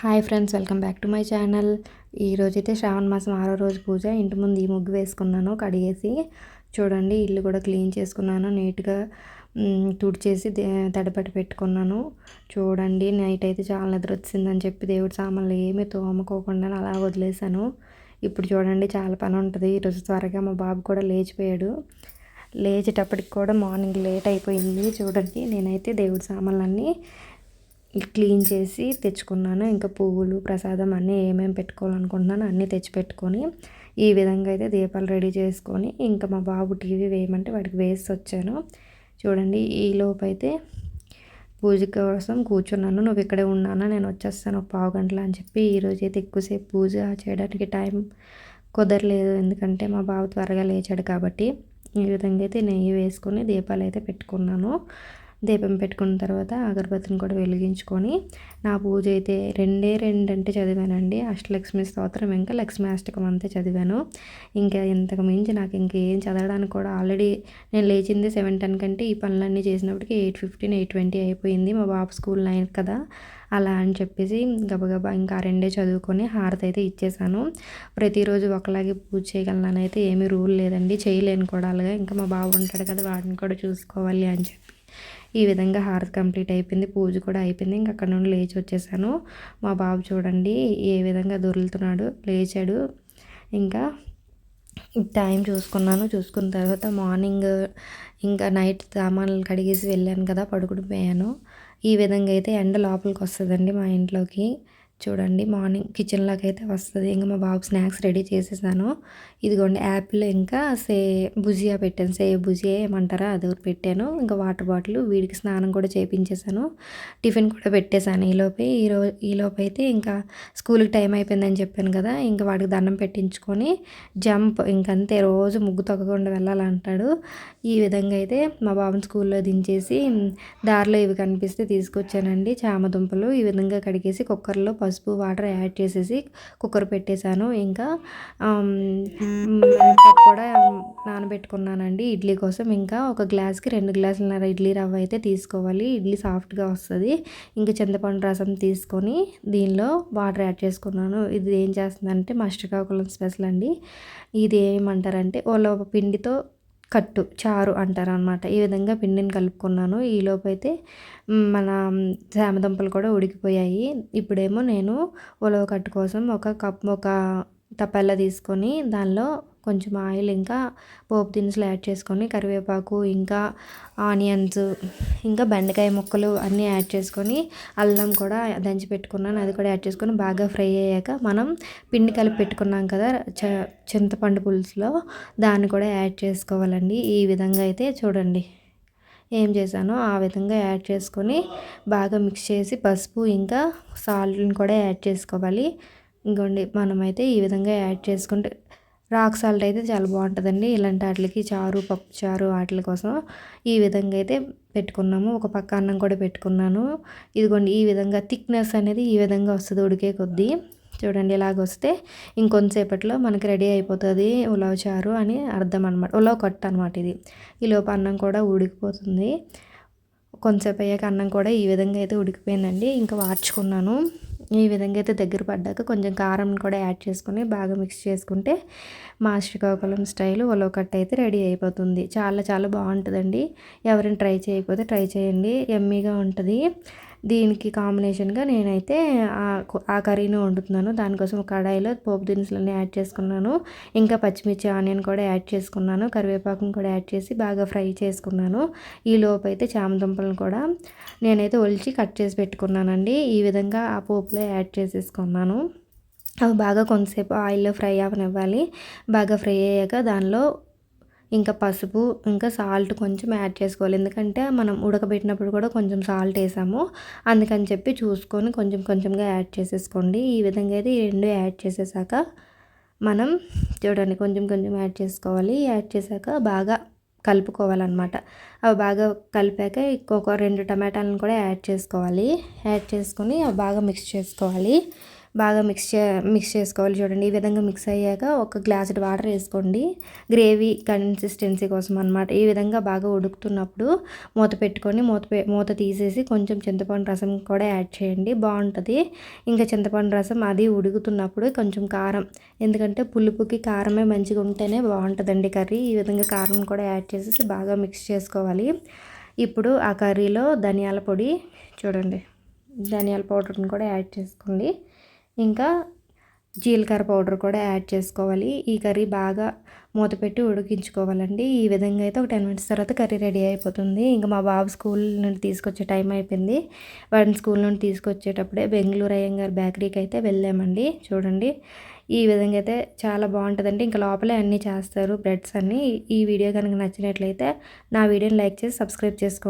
Hi friends welcome back to my channel. ఈరోజైతే శ్రావణ మాసం ఆరో రోజు పూజ. ఇంటి ముందు ఈ ముగ్గు వేసుకున్నాను కడిగేసి చూడండి ఇల్లు కూడా క్లీన్ చేసుకున్నాను నీట్గా తుడిచేసి తడపట్టి పెట్టుకున్నాను. చూడండి నైట్ అయితే చాలా నిద్ర వచ్చిందని చెప్పి దేవుడి సామాన్లు ఏమీ తోముకోకుండా అలా వదిలేశాను. ఇప్పుడు చూడండి చాలా పని ఉంటుంది. ఈరోజు త్వరగా మా బాబు కూడా లేచిపోయాడు. లేచేటప్పటికి కూడా మార్నింగ్ లేట్ అయిపోయింది. చూడండి నేనైతే దేవుడి సామాన్లన్నీ క్లీన్ చేసి తెచ్చుకున్నాను. ఇంకా పువ్వులు ప్రసాదం అన్నీ ఏమేమి పెట్టుకోవాలనుకుంటున్నాను అన్నీ తెచ్చిపెట్టుకొని ఈ విధంగా అయితే దీపాలు రెడీ చేసుకొని ఇంకా మా బాబు టీవీ వేయమంటే వాడికి వేసి వచ్చాను. చూడండి ఈ లోపైతే అయితే పూజ కోసం కూర్చున్నాను. నువ్వు ఇక్కడే ఉన్నానా నేను వచ్చేస్తాను ఒక పావు గంటల అని చెప్పి ఈరోజు అయితే ఎక్కువసేపు పూజ చేయడానికి టైం కుదరలేదు. ఎందుకంటే మా బాబు త్వరగా లేచాడు కాబట్టి ఈ విధంగా అయితే నెయ్యి వేసుకొని దీపాలు అయితే పెట్టుకున్నాను. దీపం పెట్టుకున్న తర్వాత అగరబత్తిని కూడా వెలిగించుకొని నా పూజ అయితే రెండే రెండు అంటే చదివానండి. అష్టలక్ష్మి స్తోత్రం ఇంకా లక్ష్మీ అష్టకం అంతే చదివాను. ఇంకా ఇంతకు మించి నాకు ఇంకేం చదవడానికి కూడా ఆల్రెడీ నేను లేచింది సెవెన్ టెన్ కంటే ఈ పనులన్నీ చేసినప్పటికీ ఎయిట్ ఫిఫ్టీన్ ఎయిట్ ట్వంటీ అయిపోయింది. మా బాబు స్కూల్ నైన్ కదా అలా అని చెప్పేసి గబగబా ఇంకా రెండే చదువుకొని హారతి అయితే ఇచ్చేసాను. ప్రతిరోజు ఒకలాగే పూజ చేయగలనైతే ఏమీ రూల్ లేదండి. చేయలేను కూడా అలాగే ఇంకా మా బాబు ఉంటాడు కదా వాడిని కూడా చూసుకోవాలి అని చెప్పి. ఈ విధంగా హారతి కంప్లీట్ అయిపోయింది పూజ కూడా అయిపోయింది. ఇంక అక్కడ నుండి లేచి వచ్చేసాను. మా బాబు చూడండి ఏ విధంగా దొరులుతున్నాడు లేచాడు. ఇంకా టైం చూసుకున్నాను. చూసుకున్న తర్వాత మార్నింగ్ ఇంకా నైట్ సామాన్లు కడిగేసి వెళ్ళాను కదా పడుకుడిపోయాను ఈ విధంగా అయితే ఎండ లోపలికి వస్తుందండి మా ఇంట్లోకి. చూడండి మార్నింగ్ కిచెన్లోకి అయితే వస్తుంది. ఇంకా మా బాబు స్నాక్స్ రెడీ చేసేసాను. ఇదిగోండి యాపిల్ ఇంకా సే భుజియా పెట్టాను. సే భుజియా ఏమంటారా? అది పెట్టాను. ఇంకా వాటర్ బాటిల్ వీడికి స్నానం కూడా చేయించేసాను టిఫిన్ కూడా పెట్టేశాను ఈలోపే ఈరోజు ఈలోపు అయితే ఇంకా స్కూల్కి టైం అయిపోయిందని చెప్పాను కదా ఇంకా వాడికి దండం పెట్టించుకొని జంప్ ఇంకంతే. రోజు ముగ్గు తొక్కకుండా వెళ్ళాలంటాడు. ఈ విధంగా అయితే మా బాబుని స్కూల్లో దించేసి దారిలో ఇవి కనిపిస్తే తీసుకొచ్చానండి. చామ దుంపలు ఈ విధంగా కడిగేసి కుక్కర్లో పసుపు వాటర్ యాడ్ చేసేసి కుక్కర్ పెట్టేశాను. ఇంకా కూడా నానబెట్టుకున్నానండి ఇడ్లీ కోసం. ఇంకా ఒక గ్లాస్కి రెండు గ్లాసులన్నర ఇడ్లీ రవ్వ అయితే తీసుకోవాలి. ఇడ్లీ సాఫ్ట్గా వస్తుంది. ఇంకా చింతపండు రసం తీసుకొని దీనిలో వాటర్ యాడ్ చేసుకున్నాను. ఇది ఏం చేస్తుందంటే మా శ్రీకాకుళం స్పెషల్ అండి. ఇది ఏమంటారంటే వాళ్ళ పిండితో కట్టు చారు అంటారు అనమాట ఈ విధంగా పిండిని కలుపుకున్నాను. ఈలోపు అయితే మన చామదుంపలు కూడా ఉడికిపోయాయి. ఇప్పుడేమో నేను ఉలవ కట్టు కోసం ఒక కప్ ఒక తపెల్ల తీసుకొని దానిలో కొంచెం ఆయిల్ ఇంకా పోపు దినుసులు యాడ్ చేసుకొని కరివేపాకు ఇంకా ఆనియన్స్ ఇంకా బెండకాయ ముక్కలు అన్నీ యాడ్ చేసుకొని అల్లం కూడా దంచి పెట్టుకున్నాను. అది కూడా యాడ్ చేసుకొని బాగా ఫ్రై అయ్యాక మనం పిండి కలిపి పెట్టుకున్నాం కదా చ చింతపండు పులుసులో దాన్ని కూడా యాడ్ చేసుకోవాలండి. ఈ విధంగా అయితే చూడండి. ఏం చేశానో ఆ విధంగా యాడ్ చేసుకొని బాగా మిక్స్ చేసి పసుపు ఇంకా సాల్ట్ని కూడా యాడ్ చేసుకోవాలి. ఇంకోండి మనమైతే ఈ విధంగా యాడ్ చేసుకుంటే రాక్ సాల్ట్ అయితే చాలా బాగుంటుందండి. ఇలాంటి వాటికి చారు పప్పు చారు వాటి కోసం ఈ విధంగా అయితే పెట్టుకున్నాము. ఒక పక్క అన్నం కూడా పెట్టుకున్నాను. ఇదిగోండి ఈ విధంగా థిక్నెస్ అనేది ఈ విధంగా వస్తుంది ఉడికే కొద్దీ. చూడండి ఇలాగ వస్తే ఇంకొంతసేపట్లో మనకి రెడీ అయిపోతుంది ఉలవ చారు అని అర్థం అనమాట ఉలవ కట్ట అనమాట ఇది. ఈ లోపు అన్నం కూడా ఉడికిపోతుంది. కొంతసేపు అయ్యాక అన్నం కూడా ఈ విధంగా అయితే ఉడికిపోయిందండి. ఇంకా వార్చుకున్నాను. ఈ విధంగా అయితే దగ్గర పడ్డాక కొంచెం కారం కూడా యాడ్ చేసుకొని బాగా మిక్స్ చేసుకుంటే మా శ్రీకాకుళం స్టైల్ కట్ అయితే రెడీ అయిపోతుంది. చాలా చాలా బాగుంటుందండి. ఎవరైనా ట్రై చేయకపోతే ట్రై చేయండి. ఎమ్మీగా ఉంటుంది. దీనికి కాంబినేషన్గా నేనైతే ఆ కర్రీని వండుతున్నాను. దానికోసం కడాయిలో పోపు దినుసులన్నీ యాడ్ చేసుకున్నాను. ఇంకా పచ్చిమిర్చి ఆనియన్ కూడా యాడ్ చేసుకున్నాను. కరివేపాకును కూడా యాడ్ చేసి బాగా ఫ్రై చేసుకున్నాను. ఈ లోపు అయితే చామదుంపలను కూడా నేనైతే ఒలిచి కట్ చేసి పెట్టుకున్నానండి. ఈ విధంగా ఆ పోపులో యాడ్ చేసేసుకున్నాను. అవి బాగా కొంతసేపు ఆయిల్లో ఫ్రై అవనివ్వాలి. బాగా ఫ్రై అయ్యాక దానిలో ఇంకా పసుపు ఇంకా సాల్ట్ కొంచెం యాడ్ చేసుకోవాలి. ఎందుకంటే మనం ఉడకబెట్టినప్పుడు కూడా కొంచెం సాల్ట్ వేసాము. అందుకని చెప్పి చూసుకొని కొంచెం కొంచెంగా యాడ్ చేసేసుకోండి. ఈ విధంగా అయితే ఈ రెండు యాడ్ చేసేసాక మనం చూడండి కొంచెం కొంచెం యాడ్ చేసుకోవాలి. యాడ్ చేశాక బాగా కలుపుకోవాలన్నమాట. అవి బాగా కలిపాక ఇంకొక రెండు టమాటాలను కూడా యాడ్ చేసుకోవాలి. యాడ్ చేసుకొని అవి బాగా మిక్స్ చేసుకోవాలి. బాగా మిక్స్ చే మిక్స్ చేసుకోవాలి చూడండి. ఈ విధంగా మిక్స్ అయ్యాక ఒక గ్లాస్ వాటర్ వేసుకోండి. గ్రేవీ కన్సిస్టెన్సీ కోసం అనమాట ఈ విధంగా బాగా ఉడుకుతున్నప్పుడు మూత పెట్టుకొని మూత మూత తీసేసి కొంచెం చింతపండు రసం కూడా యాడ్ చేయండి. బాగుంటుంది. ఇంకా చింతపండు రసం అది ఉడుకుతున్నప్పుడు కొంచెం కారం ఎందుకంటే పులుపుకి కారమే మంచిగా ఉంటేనే బాగుంటుందండి కర్రీ. ఈ విధంగా కారం కూడా యాడ్ చేసేసి బాగా మిక్స్ చేసుకోవాలి. ఇప్పుడు ఆ కర్రీలో ధనియాల పొడి చూడండి. ధనియాల పౌడర్ని కూడా యాడ్ చేసుకోండి. ఇంకా జీలకర్ర పౌడర్ కూడా యాడ్ చేసుకోవాలి. ఈ కర్రీ బాగా మూత పెట్టి ఉడికించుకోవాలండి. ఈ విధంగా అయితే ఒక టెన్ మినిట్స్ తర్వాత కర్రీ రెడీ అయిపోతుంది. ఇంకా మా బాబు స్కూల్ నుండి తీసుకొచ్చే టైం అయిపోయింది. వాడిని స్కూల్ నుండి తీసుకొచ్చేటప్పుడే బెంగళూరు అయ్యంగారు బేకరీకి అయితే వెళ్ళామండి. చూడండి. ఈ విధంగా అయితే చాలా బాగుంటుందండి. ఇంకా లోపలే అన్నీ చేస్తారు బ్రెడ్స్ అన్నీ. ఈ వీడియో కనుక నచ్చినట్లయితే నా వీడియోని లైక్ చేసి సబ్స్క్రైబ్ చేసుకోండి.